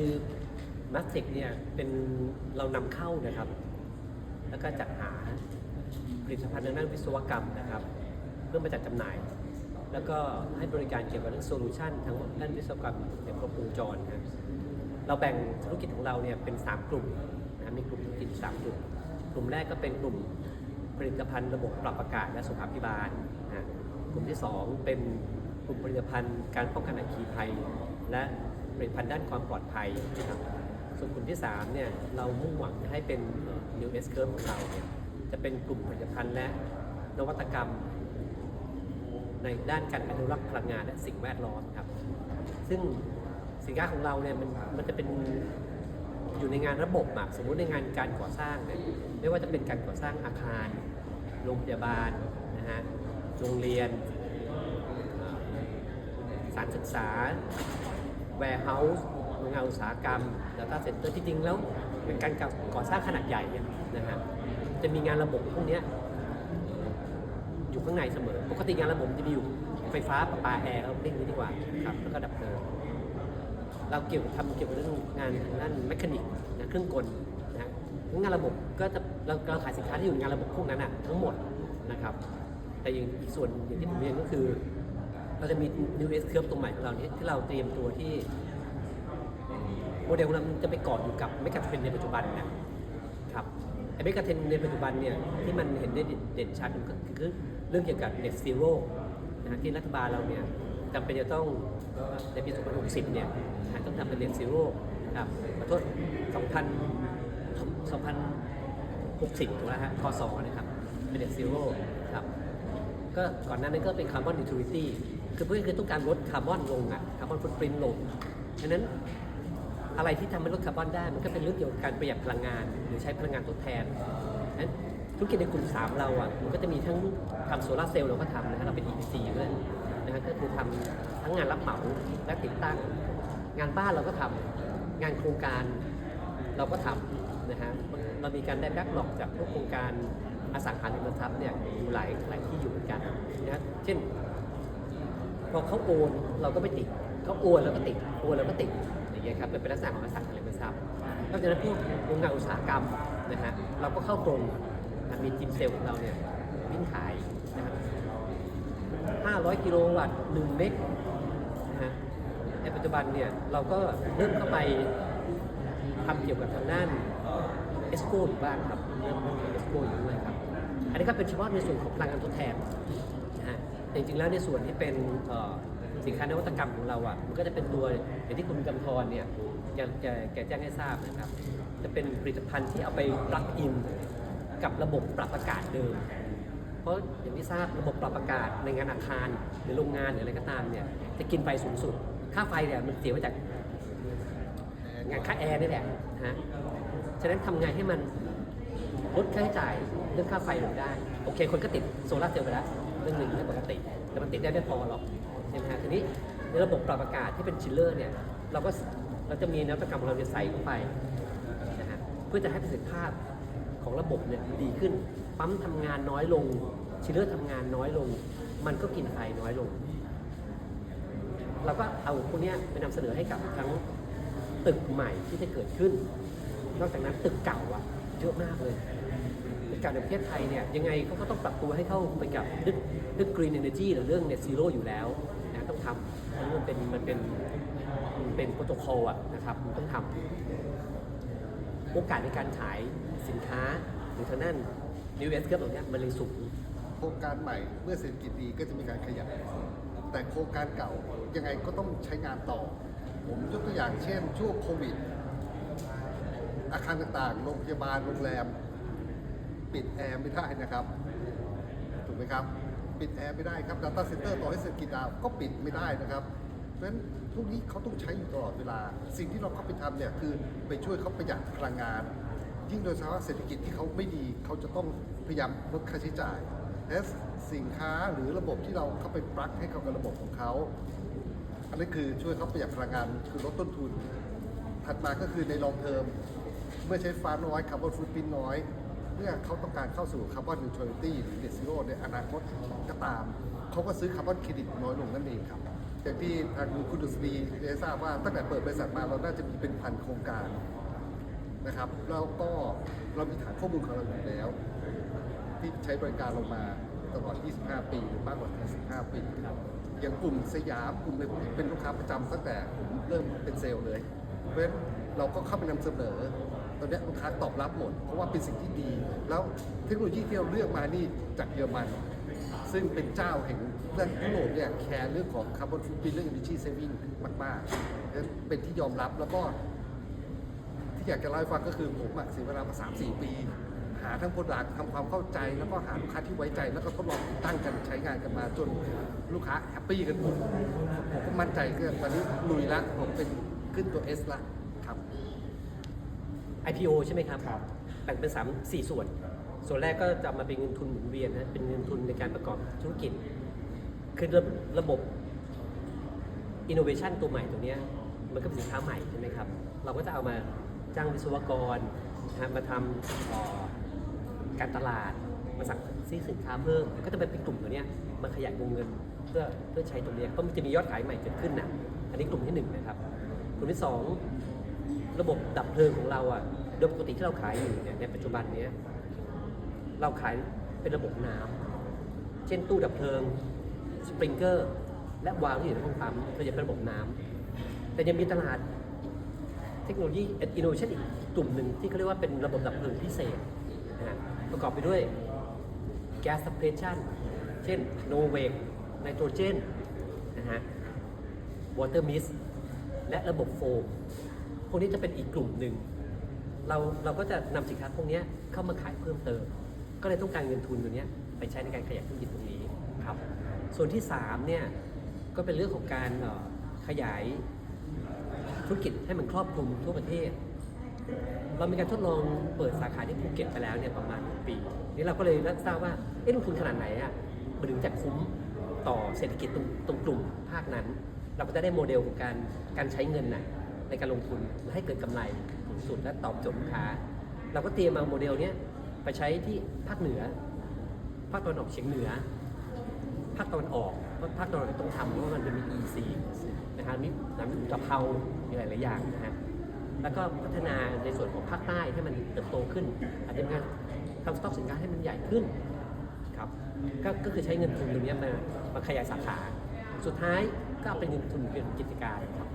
คือมัสเทคเนี่ยเป็นเรานำเข้านะครับ แล้วก็จัดหาผลิตภัณฑ์ทางด้านวิศวกรรมนะครับ เพื่อมาจัดจำหน่าย แล้วก็ให้บริการเกี่ยวกับเรื่องโซลูชันทั้งด้านวิศวกรรมในครบวงจรนะครับเราแบ่งธุรกิจของเราเนี่ยเป็น 3 กลุ่มนะมีกลุ่มธุรกิจสามกลุ่ม กลุ่มแรกก็เป็นกลุ่มผลิตภัณฑ์ระบบปรับอากาศและสุขาภิบาลนะกลุ่มที่ 2 เป็นกลุ่มผลิตภัณฑ์การป้องกันอัคคีภัย และ ผลิตภัณฑ์ด้านความปลอดภัยนะครับส่วนกลุ่มที่3เนี่ยเรามุ่งหวังให้เป็น New S Curve ของเราเนี่ยจะเป็นกลุ่มผลิตภัณฑ์และนวัตกรรม ในด้านการอนุรักษ์พลังงานและสิ่งแวดล้อมครับ ซึ่งสินค้าของเราเนี่ยมันมันจะเป็นอยู่ในงานระบบอะสมมุติในงานการก่อสร้างเนี่ยไม่ว่าจะเป็นการก่อสร้างอาคาร โรงพยาบาลนะฮะโรงเรียนสถานศึกษา warehouse โรงงานอุตสาหกรรม data center จริงๆแล้วเป็นการก่อสร้างขนาดใหญ่นะฮะจะมีงานระบบพวกนี้อยู่ข้างในเสมอ ปกติงานระบบจะมีอยู่ไฟฟ้าประปาแอร์เราเรียกนี้ดีกว่าครับแล้วก็ดับเพลิงเราเกี่ยวกับทำเกี่ยวกับเรื่องงานด้านแมคานิกนะเครื่องกลนะงานระบบก็จะเราเราขายสินค้าที่อยู่ในงานระบบพวกนั้นอะทั้งหมดนะครับ แต่อย่างอีกส่วนอย่างที่ผมเรียนก็คือ เราจะมี New S Curve ตรงใหม่ของเราเนี่ยที่เราเตรียมตัวที่โมเดลของเราจะไปเกาะอยู่กับไม่กับเทรนในปัจจุบันนะครับไอ้ไม่กับเทรนในปัจจุบันเนี่ยที่มันเห็นได้เด่นชัดก็คือเรื่องเกี่ยวกับ net zero นะฮะที่รัฐบาลเราเนี่ยจำเป็นจะต้องในปี 2060 เนี่ยนะฮะต้องทำเป็น net zero นะครับขอโทษ 2000 2060ถูกไหมฮะคศนะครับเป็น net zero ครับก็ก่อนหน้านั้นก็เป็นคา คือเพื่อคือต้องการลดคาร์บอนลงอะคาร์บอนฟุตปรินลงฉะนั้นอะไรที่ทำให้ลดคาร์บอนได้มันก็เป็นเรื่องเกี่ยวกับการประหยัดพลังงาน หรือใช้พลังงานทดแทนฉะนั้นธุรกิจในกลุ่ม 3 เราอะมันก็จะมีทั้งทำโซลาร์เซลล์เราก็ทำนะฮะเราเป็น EPC ด้วยนะฮะก็คือทำทั้งงานรับเหมาและติดตั้ง งานบ้านเราก็ทำงานโครงการเราก็ทำนะฮะเรามีการได้แบ็กหลอกจากพวกโครงการอสังหาริมทรัพย์เนี่ยอยู่หลายหลายที่อยู่เหมือนกันนะฮะเช่น พอเขาโอนเราก็ไม่ติดเขาโอนแล้วก็ติดโอนแล้วก็ติดอย่างเงี้ยครับเป็นลักษณะของอสังหาริมทรัพย์นอกจากนั้นพวกโรงงานอุตสาหกรรมนะฮะเราก็เข้ากรงมีทีมเซลล์ของเราเนี่ยวิ่งขายนะครับ500 กิโลวัตต์1เมกนะฮะในปัจจุบันเนี่ยเราก็เริ่มเข้าไปทำเกี่ยวกับทางด้านเอสโก้อยู่บ้างครับเริ่มเอสโก้อยู่ด้วยครับ อันนี้ก็เป็นเฉพาะในส่วนของพลังงานทดแทน แต่จริงๆแล้วในส่วนที่เป็นสินค้านวัตกรรมของเราอะมันก็จะเป็นตัวอย่างที่คุณกำธรเนี่ยจะจะแกแจ้งให้ทราบนะครับ จะเป็นผลิตภัณฑ์ที่เอาไปปลักอินกับระบบปรับอากาศเดิม เพราะอย่างที่ทราบระบบปรับอากาศในงานอาคารหรือโรงงานหรืออะไรก็ตามเนี่ยจะกินไฟสูงสุด ค่าไฟเนี่ยมันเสียมาจากงานค่าแอร์นี่แหละฮะฉะนั้นทำไงให้มันลดค่าใช้จ่ายเรื่องค่าไฟลงได้ โอเค คนก็ติดโซลาร์เซลล์ไปแล้ว รื่องหนึ่งเรื่ปกติ แต่มันติดได้ไม่พอหรอกใช่ไหมฮะทีนี้ในระบบปรับอากาศที่เป็นชิลเลอร์เนี่ยเราก็เราจะมีนวัตกรรมของเราเนี่ยใส่เข้าไปนะฮะเพื่อจะให้ประสิทธิภาพของระบบเนี่ยดีขึ้น ปั๊มทำงานน้อยลง ชิลเลอร์ทำงานน้อยลง มันก็กินไฟน้อยลง เราก็เอาพวกนี้ไปนำเสนอให้กับทั้งตึกใหม่ที่จะเกิดขึ้น นอกจากนั้นตึกเก่าอะเยอะมากเลย กเก่าในประเทศไทยเนี่ยยังไงเขาก็ต้องปรับตัวให้เข้าไปกับเรื่องเรื่อง green energy หรือเรื่อง net zero อยู่แล้วนะต้องทำเพราะมันเป็นมันเป็นมันเป็นโปรโตคอลอะนะครับมันต้องทำโอกาสในการขายสินค้าหรือทางด้าน new S เกิร์เหล่านี้มันเลยสูงโครงการใหม่เมื่อเศรษฐกิจดีก็จะมีการขยายแต่โครงการเก่ายังไงก็ต้องใช้งานต่อ ผมยกตัวอย่างเช่นช่วงโควิดอาคารต่างๆ โรงพยาบาล โรงแรม ปิดแอร์ไม่ได้นะครับ ถูกไหมครับ ปิดแอร์ไม่ได้ครับ Data Center ต่อให้เศรษฐกิจดาวก็ปิดไม่ได้นะครับเพราะฉะนั้นพวกนี้เขาต้องใช้อยู่ตลอดเวลา สิ่งที่เราเข้าไปทำเนี่ยคือไปช่วยเขาประหยัดพลังงาน ยิ่งโดยเฉพาะเศรษฐกิจที่เขาไม่ดีเขาจะต้องพยายามลดค่าใช้จ่ายและสินค้าหรือระบบที่เราเข้าไปปลักให้เข้ากับระบบของเขาอันนั้คือช่วยเขาประหยัดพลังงานคือลดต้นทุน ถัดมาก็คือในลองเทอมเมื่อใช้ฟ้าน้อยคาร์บอนฟุตปรินน้อย มื่อเขาต้องการเข้าสู่คาร์บอนนิวทรัลิตี้หรือเนซิโรในอนาคตก็ตาม เขาก็ซื้อคาร์บอนเครดิตน้อยลงนั่นเองครับอย่างที่ทางคุณดุษฎีได้ทราบว่าตั้งแต่เปิดบริษัทมาเราน่าจะมีเป็นพันโครงการนะครับแล้วก็เรามีฐานข้อมูลของเราอยู่แล้ว ที่ใช้บริการเรามาตลอด 25 ปีหรือมากกว่า 25 ปีอย่างกลุ่มสยามกลุ่มอะไรพวกนี้เป็นลูกค้าประจำตั้งแต่ผมเริ่มเป็นเซลล์เลย เพราะฉะนั้นเราก็เข้าไปนำเสนอ ตอนนี้ลูกค้าตอบรับหมด เพราะว่าเป็นสิ่งที่ดี แล้วเทคโนโลยีที่เราเลือกมานี่จากเยอรมัน ซึ่งเป็นเจ้าแห่งเรื่องยุโรปเนี่ยแคร์เรื่องของคาร์บอนฟุตปรินเรื่อง energy saving มากๆาะฉะนั้นเป็นที่ยอมรับแล้วก็ ที่อยากจะเล่าให้ฟังก็คือผมอะเสียเวลามาสามสี่ปี หาทั้งโปรดักทำความเข้าใจ แล้วก็หาลูกค้าที่ไว้ใจ แล้วก็ทดลองติดตั้งกันใช้งานกันมาจนลูกค้าแฮปปี้กันหมดผมก็มั่นใจก็ตอนนี้ลุยละผมเป็นขึ้นตัว S ละ IPO ใช่ไหมครับแบ่งเป็น 3 4 ส่วน ส่วนแรกก็จะมาเป็นเงินทุนหมุนเวียนนะเป็นเงินทุนในการประกอบธุรกิจ คือระระบบ innovation ตัวใหม่ตัวเนี้ยมันก็เป็นสินค้าใหม่ใช่ไหมครับ เราก็จะเอามาจ้างวิศวกรนะฮะมาทำเอ่อการตลาด มาสั่งซื้อสินค้าเพิ่ม ก็จะเป็นกลุ่มตัวเนี้ยมาขยายวงเงินเพื่อเพื่อใช้ตรงเนี้ยเพราะมันจะมียอดขายใหม่เกิดขึ้นนะอันนี้กลุ่มที่หนึ่งนะครับ กลุ่มที่สอง ระบบดับเพลิงของเราอะโดยปกติที่เราขายอยู่เนี่ยในปัจจุบันเนี้ยเราขายเป็นระบบน้ำเช่นตู้ดับเพลิงสปริงเกอร์และวาล์วที่อยู่ในห้องปั๊มเราจะเป็นระบบน้ำแต่ยังมีตลาดเทคโนโลยีอินโนเวชันอีกกลุ่มหนึ่งที่เขาเรียกว่าเป็นระบบดับเพลิงพิเศษนะฮะประกอบไปด้วย Gas Separation เช่น n o v a c Nitrogen นะฮะ Water Mist และระบบโฟม พวกนี้จะเป็นอีกกลุ่มหนึ่ง เราเราก็จะนำสินค้าพวกนี้เข้ามาขายเพิ่มเติม ก็เลยต้องการเงินทุนตัวนี้ไปใช้ในการขยายธุรกิจตรงนี้ครับ ส่วนที่3เนี่ยก็เป็นเรื่องของการขยายธุรกิจให้มันครอบคลุมทั่วประเทศ เรามีการทดลองเปิดสาขาที่ภูเก็ตไปแล้วเนี่ยประมาณหนึ่งปีนี่เราก็เลยรับทราบว่าเอ๊ะลงทุนขนาดไหนอะมันถึงจะคุ้มต่อเศรษฐกิจตรงตรงกลุ่มภาคนั้น เราก็จะได้โมเดลของการการใช้เงินน่ะ ในการลงทุนให้เกิดกำไรสูงสุดและตอบโจทย์ลูกค้า เราก็เตรียมมาโมเดลนี้ไปใช้ที่ภาคเหนือ ภาคตะวันออกเฉียงเหนือ ภาคตะวันออกเพราะภาคตะวันออกต้องทำเพราะว่ามันจะมี EC นะฮะมีน้ำกะเพรามีหลายๆอย่างนะฮะแล้วก็พัฒนาในส่วนของภาคใต้ให้มันเติบโตขึ้น อาจจะมีการทำสต็อกสินค้าให้มันใหญ่ขึ้นครับก็ก็คือใช้เงินทุนตรงนี้มามาขยายสาขา สุดท้ายก็เอาเป็นเงินทุนเป็นกิจการครับ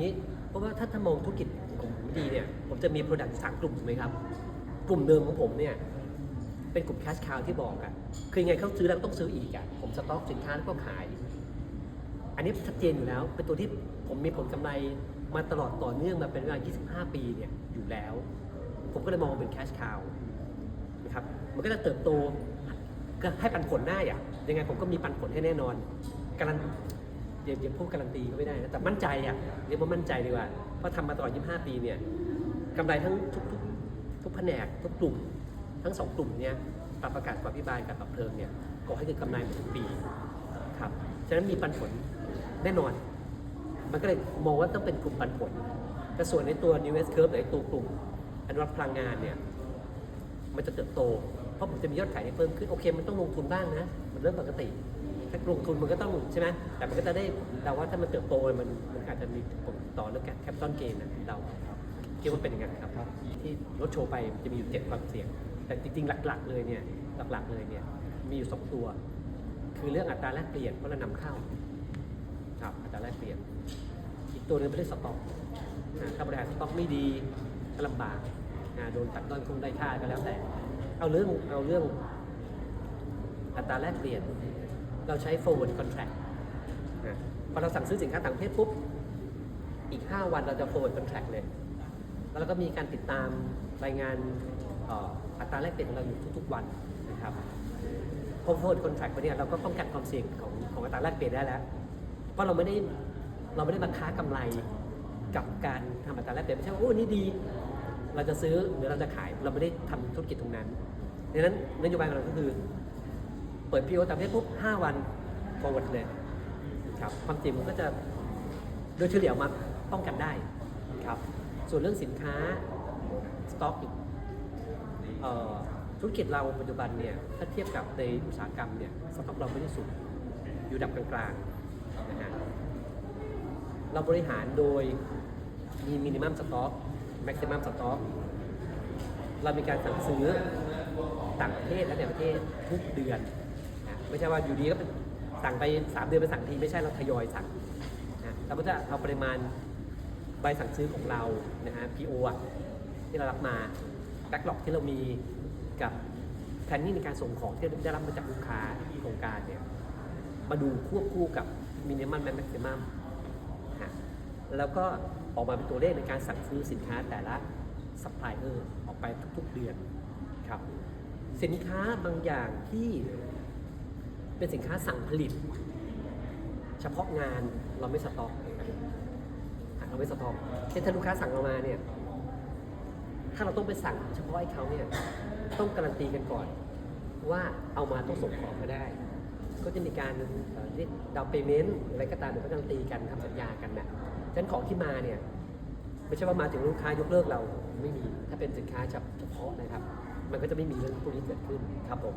นี้ เพราะว่าถ้าถ้ามองธุรกิจของผมดีเนี่ย ผมจะมีโปรดักต์สามกลุ่มถูกไหมครับ กลุ่มเดิมของผมเนี่ยเป็นกลุ่มแคชคาวที่บอกอะคือยังไงเขาซื้อแล้วต้องซื้ออีกอะผมสต็อกสินค้าแล้วก็ขาย อันนี้ชัดเจนอยู่แล้ว เป็นตัวที่ผมมีผลกำไรมาตลอดต่อเนื่องมาเป็นเวลา 25 ปีเนี่ยอยู่แล้ว ผมก็เลยมองเป็นแคชคาวนะครับมันก็จะเติบโตก็ให้ปันผลได้อะยังไงผมก็มีปันผลให้แน่นอนการัน เดี๋ยวเดี๋ยวพูดการันตีก็ไม่ได้นะแต่มั่นใจอะเรียกว่ามั่นใจดีกว่าเพราะทำมาตลอด 25 ปีเนี่ยกำไรทั้งทุกทุกทุกแผนกทุกกลุ่ม ทั้งสองกลุ่มเนี่ยปรับประกาศความพิบาลกับปรับเพลิงเนี่ยก่อให้เกิดกำไรหมดทุกปีครับฉะนั้นมีปันผลแน่นอน มันก็เลยมองว่าต้องเป็นกลุ่มปันผลแต่ส่วนในตัว New S Curve หรือตัวกลุ่มอนุรักษ์พลังงานเนี่ยมันจะเติบโต เพราะผมจะมียอดขายที่เพิ่มขึ้นโอเค มันต้องลงทุนบ้างนะ มันเริ่มปกติ ถ้าลงทุนมันก็ต้องใช่ไหมแต่มันก็จะได้แต่ว่าถ้ามันเติบโตมันมันอาจจะมีผลต่อเรื่องการแคปิตอลเกนนะเราคิดว่าเป็นอย่างนั้นครับ ที่รถโชว์ไปจะมีอยู่เจ็ดความเสี่ยง แต่จริงๆ หลักๆ เลยเนี่ยหลักๆเลยเนี่ยมีอยู่สองตัว คือเรื่องอัตราแลกเปลี่ยนเพราะเรานำเข้าครับอัตราแลกเปลี่ยน อีกตัวหนึงเป็นเรื่องสต็อกนะถ้าบริหารสต็อกไม่ดีก็ลำบากนะโดนตัดต้นคงได้ค่าก็แล้วแต่ เอาเรื่องเอาเรื่องอัตราแลกเปลี่ยน เราใช้ forward contract นะพอเราสั่งซื้อสินค้าต่างประเทศปุ๊บ อีก 5 วันเราจะ forward contract เลย แล้วเราก็มีการติดตามรายงานเอ่ออัตราแลกเปลี่ยนของเราอยู่ทุกๆวันนะครับพอ forward contract ไปเนี่ยเราก็ป้องกันความเสี่ยงของของอัตราแลกเปลี่ยนได้แล้ว เพราะเราไม่ได้เราไม่ได้มาค้ากำไรกับการทำอัตราแลกเปลี่ยนไม่ใช่ว่าโอ้นี่ดี เราจะซื้อหรือเราจะขายเราไม่ได้ทำธุรกิจตรงนั้นดังนั้นนโยบายของเราก็คือ เปิดพีโอต่างประเทศปุ๊บ5วัน forward เลยครับความจริงมันก็จะโดยเฉลี่ยมาป้องกันได้ครับส่วนเรื่องสินค้าสต็อกอีกธุรกิจเราปัจจุบันเนี่ยถ้าเทียบกับในอุตสาหกรรมเนี่ยสต็อกเราไม่ได้สูงอยู่ดับกลางๆนะฮะเราบริหารโดยมีมินิมัมสต็อกแม็กซิมัมสต็อกเรามีการสั่งซื้อต่างประเทศและในประเทศทุกเดือน ไม่ใช่ว่าอยู่ดีก็เป็นสั่งไป 3 เดือนไปสั่งทีไม่ใช่เราทยอยสั่งนะเราก็จะเอาปริมาณใบสั่งซื้อของเรานะฮะ PO อะที่เรารับมาแบ็กหลอกที่เรามีกับแผนนี่ในการส่งของที่ได้รับมาจากลูกค้าโครงการเนี่ยมาดูควบคู่กับมินิมัมแม็กซิมัมแล้วก็ออกมาเป็นตัวเลขในการสั่งซื้อสินค้าแต่ละซัพพลายเออร์ออกไปทุกๆเดือนครับสินค้าบางอย่างที่ เป็นสินค้าสั่งผลิต เฉพาะงานเราไม่สต็อกเราไม่สต็อกเช่นถ้าลูกค้าสั่งเรามาเนี่ยถ้าเราต้องไปสั่งเฉพาะให้เขาเนี่ยต้องการันตีกันก่อน ว่าเอามาต้องส่งของมาได้ ก็จะมีการเอ่อเรียกดาวเปเมนต์อะไรก็ตามเดี๋ยวก็การันตีกันทำสัญญากันนะฉะนั้นของที่มาเนี่ยไม่ใช่ว่ามาถึงลูกค้ายกเลิกเราไม่มี ถ้าเป็นสินค้าเฉพาะนะครับ มันก็จะไม่มีเรื่องพวกนี้เกิดขึ้นครับผม